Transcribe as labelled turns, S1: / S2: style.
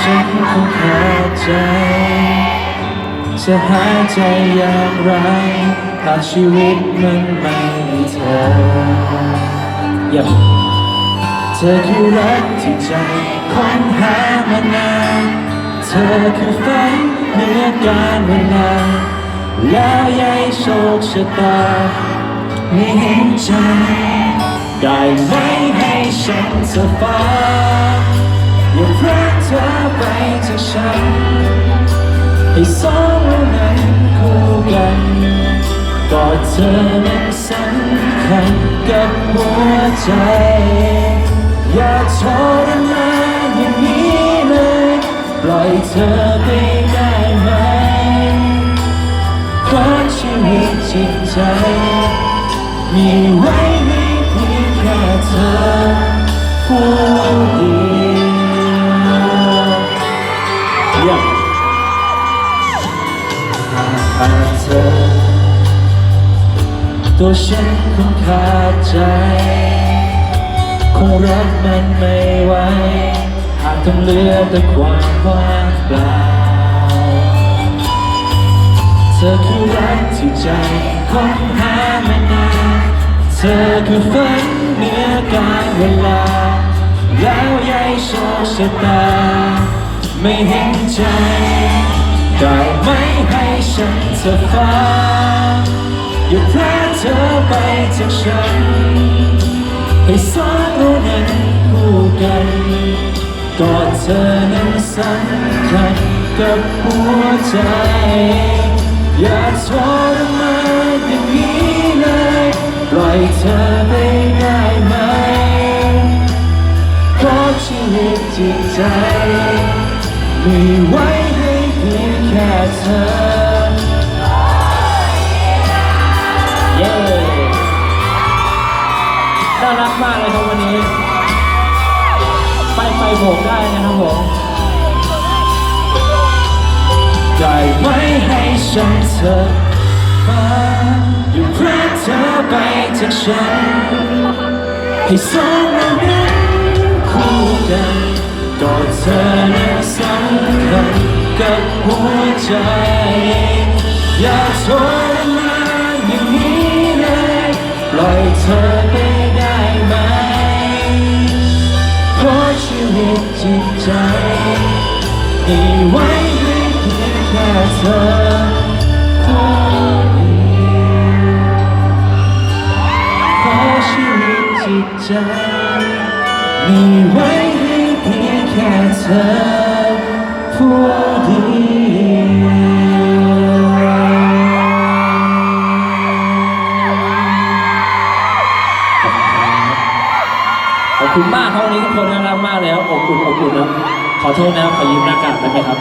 S1: ฉันคงขาดใจ จะหายใจอย่างไรหากชีวิตมันไม่มีเธออย่าเธอคือรักที่ใจค้นหามานานเธอคือฝันเหนือการเวลาแล้วยายโชคชะตาไม่เห็นใจ ได้ไหมให้ฉันเธอฟ้าอย่า ธอไปจากฉัน ให้สองเรานั้นคู่กันกอดเธอนั้นสำคัญกับหัวใจ อย่าทรมานอย่างนี้เลย ปล่อยเธอไปได้ไหมเพราชีวิตจิตใจ มีไว้ให้เพียงแค่เธอผู้เดียวาเธอ ตัวฉันคงขาดใจ คงรับมันไม่ไหวหากต้องเหลือแต่ความว่างเปล่า เธอคือรักที่ใจค้นหามานานเธอคือฝันเหนือการเวลา แล้วยายโชคชะตา ไม่เห็นใจ ได้ไหมให้ฉันเธอฟ้าอย่าพลาดเธอไปจากฉันให้สองเรานั้นคู่กันกอดเธอนั้นสำคัญกับหัวใจ อย่าทรมานอย่างนี้เลยปล่อยเธอไปได้ไหมเพราะชีวิตจิตใจ ไมีไว้ให้เพียง ค่เธอเย้น่ารักมากเลยครับวันนี้ ไปไฟโบกได้นะครับผมได้ไหมให้ฉันเธอมาอยู่เพื่อเธอไปจากฉัน ให้สองเรานั้นคู่กันกอดเธอ กับหัวใจ อย่าทรมานอย่างนี้เลยปล่อยเธอไปได้ไหมเพราะชีวิตจิตใจมีไว้เพียงแค่เธอผู้เดียวเพราะชีวิตจิตใจมีไว้ให้เพียงแค่เธอ ผู้เดีขอบคุณมากครับวันนี้ทุกคนน่ารักมากเลยครับอบอุ่นอบอุ่นนะขอโทษนะครับขอยืมหน้ากากได้ไหมครับ